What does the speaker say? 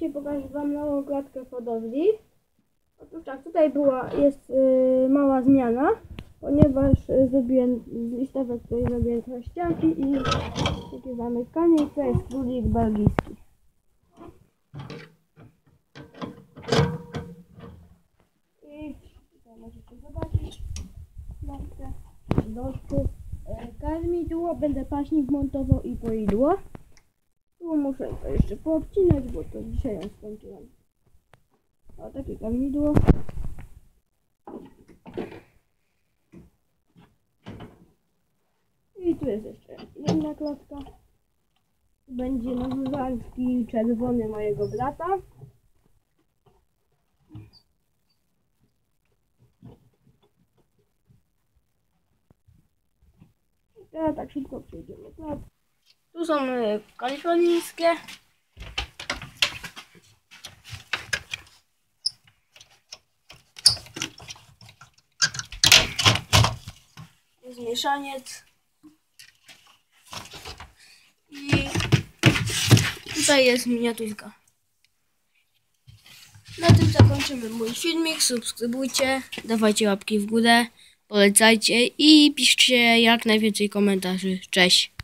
dzisiaj pokażę Wam nową klatkę hodowli. Otóż tak, tutaj była, jest y, mała zmiana, ponieważ y, zrobiłem z listewek tutaj zrobiłem trochę ścianki i takie zamykanie i to jest królik belgijski. I tutaj możecie zobaczyć klatkę, doszku, e, karmidło, będę paśnik montował i poidło. Tu muszę to jeszcze poobcinać, bo to dzisiaj ją skończyłem. O, takie karmidło. I tu jest jeszcze jedna klatka. Będzie nowozelandzki czerwony mojego brata. I teraz tak szybko przejdziemy. Klat. Tu są e, kalifornijskie. Jest mieszaniec. I tutaj jest miniaturka. Na tym zakończymy mój filmik. Subskrybujcie, dawajcie łapki w górę, polecajcie i piszcie jak najwięcej komentarzy. Cześć!